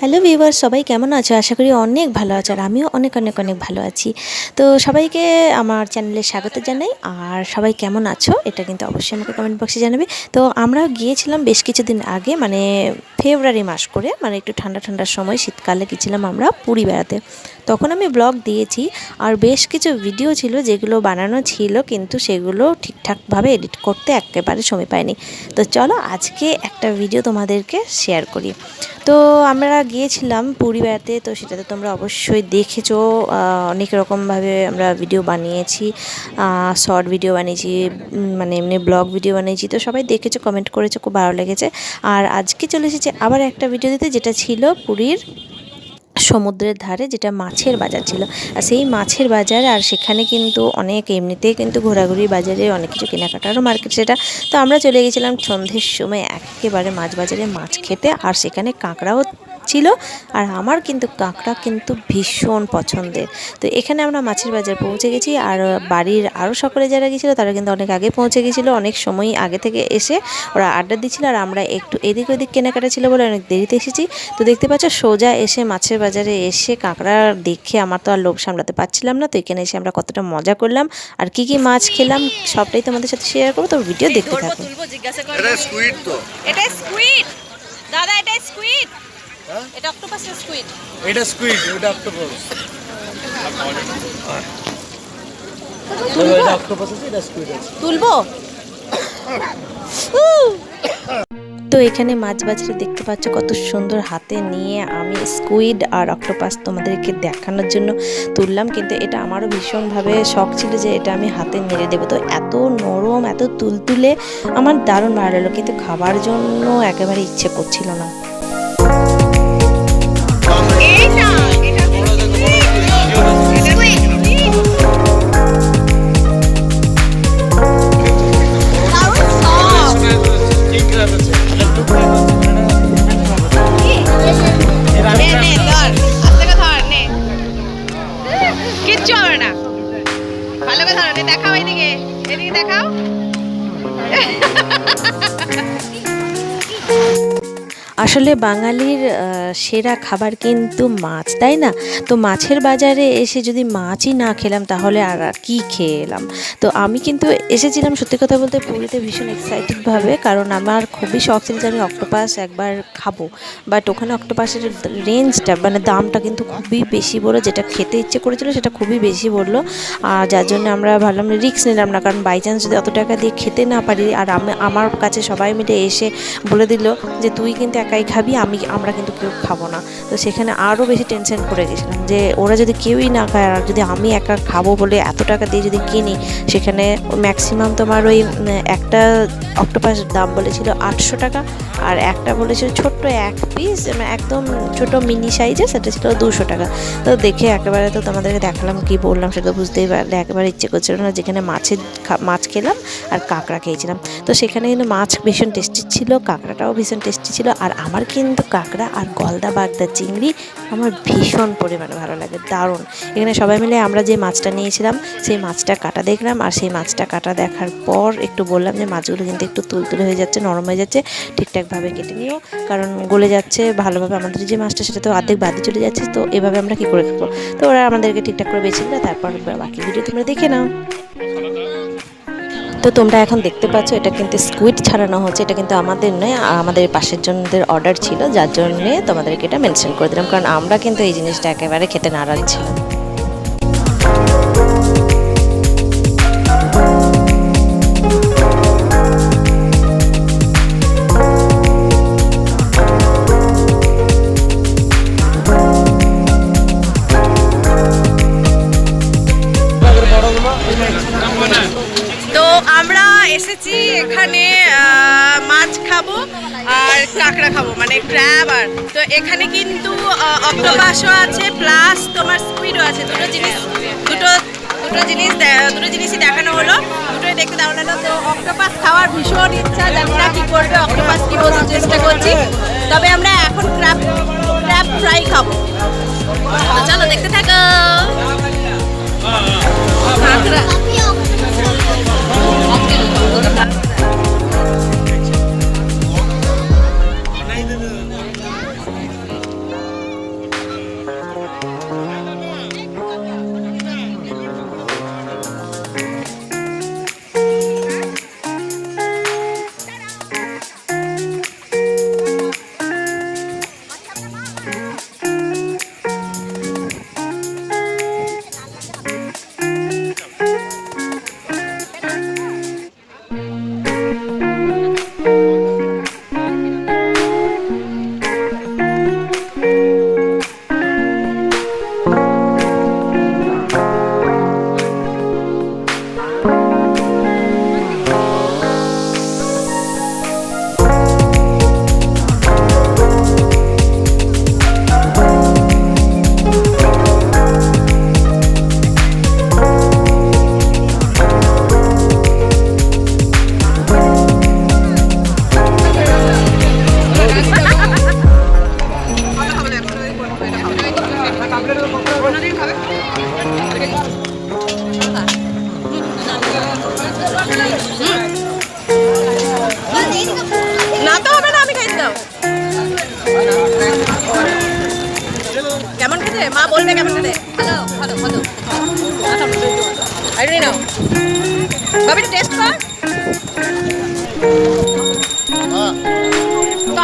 Hello viewer সবাই কেমন আছো? আশা করি অনেক ভালো আছো আর আমিও অনেক অনেক অনেক ভালো আছি। তো সবাইকে আমার চ্যানেলে স্বাগত জানাই আর সবাই কেমন আছো? এটা কিন্তু অবশ্যই আমাকে কমেন্ট বক্সে জানাবে। তো আমরা গিয়েছিলাম বেশ কিছুদিন আগে মানে ফেব্রুয়ারি মাস করে মানে একটু ঠান্ডা ঠান্ডার সময়, শীতকালে গেছিলাম আমরা পুরী বেড়াতে। তখন আমি ব্লগ দিয়েছি আর বেশ কিছু ভিডিও ছিল যেগুলো বানানো ছিল, কিন্তু সেগুলো ঠিকঠাকভাবে এডিট করতে একেবারে সময় পাইনি। তো চলো আজকে একটা ভিডিও তোমাদেরকে শেয়ার করি। তো আমরা গিয়েছিলাম পুরী বেড়াতে, তো সেটাতে তোমরা অবশ্যই দেখেছ। অনেক রকমভাবে আমরা ভিডিও বানিয়েছি শর্ট ভিডিও বানিয়েছি মানে এমনি ব্লগ ভিডিও বানিয়েছি, তো সবাই দেখেছ কমেন্ট করেছ, খুব ভালো লেগেছে। আর আজকে চলে এসেছে আবার একটা ভিডিও দিতে, যেটা ছিল পুরীর সমুদ্রের ধারে, যেটা মাছের বাজার ছিল। আর সেই মাছের বাজার, আর সেখানে কিন্তু অনেক, এমনিতেই কিন্তু ঘোরাঘুরি বাজারে অনেক কিছু কেনাকাটারও মার্কেট সেটা। তো আমরা চলে গেছিলাম সন্ধ্যের সময়, একেবারে মাছ বাজারে মাছ খেতে, আর সেখানে কাঁকড়াও ছিল আর আমার কিন্তু কাঁকড়া কিন্তু ভীষণ পছন্দের। তো এখানে আমরা মাছের বাজার পৌঁছে গেছি আর বাড়ির আরও সকলে যারা গেছিল তারা কিন্তু অনেক আগে পৌঁছে গেছিল অনেক সময় আগে থেকে এসে ওরা আড্ডা দিচ্ছিল আর আমরা একটু এদিক ওদিক কেনাকাটা ছিল বলে অনেক দেরিতে এসেছি। তো দেখতে পাচ্ছ সোজা এসে মাছের বাজারে এসে কাঁকড়া দেখে আমার তো আর লোভ সামলাতে পারছিলাম না তো এখানে এসে আমরা কতটা মজা করলাম আর কি কি মাছ খেলাম সবটাই তোমাদের সাথে শেয়ার করব তো ভিডিও দেখতে থাকো। জিজ্ঞাসা করব এটা স্কুইড তো। এটা স্কুইড দাদা এটা স্কুইড? এটা অক্টোপাস স্কুইড এটা স্কুইড এটা অক্টোপাস এটা অক্টোপাস আছে এটা স্কুইড আছে। তুলবো? তো এখানে মাছ বাজারে দেখতে পাচ্ছ কত সুন্দর হাতে নিয়ে আমি স্কুইড আর অক্টোপাস তোমাদেরকে দেখানোর জন্য তুললাম কিন্তু এটা আমারও ভীষণভাবে শখ ছিল যে এটা আমি হাতে নেড়ে দেবো। তো এত নরম এত তুলতুলে আমার দারুণ ভালো লাগল কিন্তু খাবার জন্য একেবারে ইচ্ছে করছিল না। কিচ্ছু হবে না ভালো করে ধরো নে দেখাও এদিকে এদিকে দেখাও আসলে বাঙালির সেরা খাবার কিন্তু মাছ, তাই না? তো মাছের বাজারে এসে যদি মাছই না খেলাম তাহলে আর কি খেয়ে এলাম? তো আমি কিন্তু এসেছিলাম সত্যি কথা বলতে পুরীতে ভীষণ এক্সাইটেডভাবে কারণ আমার খুবই শখ ছিল যে আমি অক্টোপাস একবার খাব। বাট ওখানে অক্টোপাসের রেঞ্জটা মানে দামটা কিন্তু খুবই বেশি বলল যেটা খেতে ইচ্ছে করেছিল সেটা খুবই বেশি বলল। আর যার জন্য আমরা ভাবলাম রিস্ক নিলাম না, কারণ বাই চান্স যদি অত টাকা দিয়ে খেতে না পারি, আর আমি, আমার কাছে সবাই মিলে এসে বলে দিল যে তুই কিন্তু একাই খাবি, আমি, আমরা কিন্তু কেউ খাব না। তো সেখানে আরও বেশি টেনশন করে গেছিলাম যে ওরা যদি কেউই না খায় আর যদি আমি একা খাব বলে এত টাকা দিয়ে যদি কিনি, সেখানে ম্যাক্সিমাম তোমার ওই একটা অক্টোপাস দাম বলেছিল আটশো টাকা আর একটা বলেছিল ছোট্ট এক পিস একদম ছোট মিনি সাইজের সেটা ছিল দুশো টাকা। তো দেখে একেবারে তো তোমাদেরকে দেখালাম কি বললাম সেটা বুঝতেই পারলে একেবারে ইচ্ছে করছিল না যেখানে মাছের মাছ খেলাম আর কাঁকড়া খেয়েছিলাম। তো সেখানে কিন্তু মাছ ভীষণ টেস্টি ছিল, কাঁকড়াটাও ভীষণ টেস্টি ছিল আর আমার কিন্তু কাঁকড়া আর গলদা বাগদা চিংড়ি আমার ভীষণ পরিমাণে ভালো লাগে, দারুণ। এখানে সবাই মিলে আমরা যে মাছটা নিয়েছিলাম, সেই মাছটা কাটা দেখলাম আর সেই মাছটা কাটা দেখার পর একটু বললাম যে মাছগুলো কিন্তু একটু তুলতুলে হয়ে যাচ্ছে, নরম হয়ে যাচ্ছে, ঠিকঠাকভাবে কেটে নিও, কারণ গলে যাচ্ছে ভালোভাবে আমাদের যে মাছটা সেটা তো অর্ধেক বাদে চলে যাচ্ছে, তো এভাবে আমরা কী করে খাব? তো ওরা আমাদেরকে ঠিকঠাক করে বেছে দিল তারপর বাকি ভিডিও তোমরা দেখে নাও। তো তোমরা এখন দেখতে পাচ্ছ, এটা কিন্তু স্কুইড ছাড়ানো হচ্ছে। এটা কিন্তু আমাদের নয়, আমাদের পাশের জনদের অর্ডার ছিল। যার জন্যে তোমাদেরকে এটা মেনশন করে দিলাম। কারণ আমরা কিন্তু এই জিনিসটা একেবারে খেতে নারাজ ছিলাম। কাঁকড়া খাব ক্র্যাব আর। তো এখানে কিন্তু অক্টোপাসও আছে প্লাস তোমার স্কুইডও আছে। দুটো জিনিস, দুটো দুটো জিনিস দুটো জিনিসই দেখানো হলো। দুটোই দেখতে দেওয়া হলো তো অক্টোপাস খাওয়ার ভীষণ ইচ্ছা, জানি না কি করবে অক্টোপাস কি বলতে চেষ্টা করছি। তবে আমরা এখন ক্র্যাব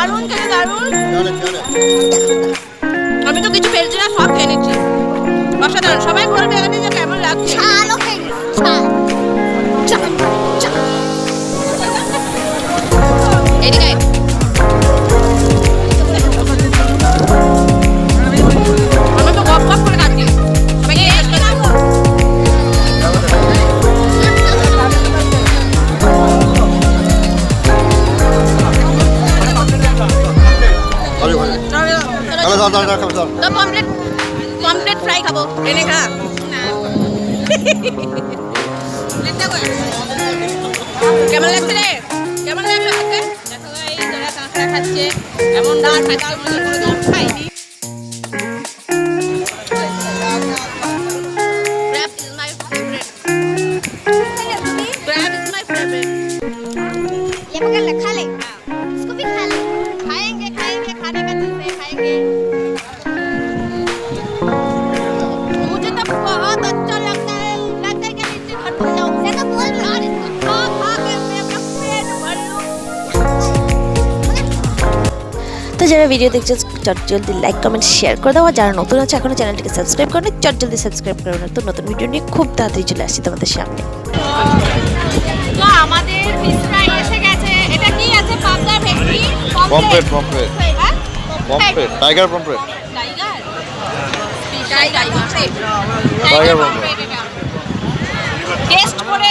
দারুণ খেতে দারুণ। আমি তো কিছু ফেলছি না সব খেয়ে নিচ্ছি। অসাধারণ সবাই বলবে এখানে যে কেমন লাগছে। এদিকে দাও দাও দাও দাও দাও তো পমপ্লেট পমপ্লেট ফ্রাই খাব এনে খা। কেমন লাগছে রে? কেমন লাগছে? দেখো এই তোরা কাঁকড়া খাচ্ছে এমন ডাল খাচ্ছে খাইনি बहुत अच्छा लगता है लगता है कि मैं इससे घर पर जाऊँ मैं तो बोल रहा और इसको खा खा के मैं अपना पेट भर लूँ তো যারা ভিডিও দেখছো চট জলদি লাইক কমেন্ট শেয়ার করে দাও আর যারা নতুন আছে এখনো চ্যানেলটিকে সাবস্ক্রাইব করে নিই, চট জলদি সাবস্ক্রাইব করে নাও তো নতুন ভিডিও নিয়ে খুব তাড়াতাড়ি চলে আসছি তোমাদের সামনে তো আমাদের ফিশ ফ্রাই এসে গেছে এটা কি আছে পাবদা ভেটকি পমফ্রেট পমফ্রেট হ্যাঁ pomfret tiger pomfret tiger test করে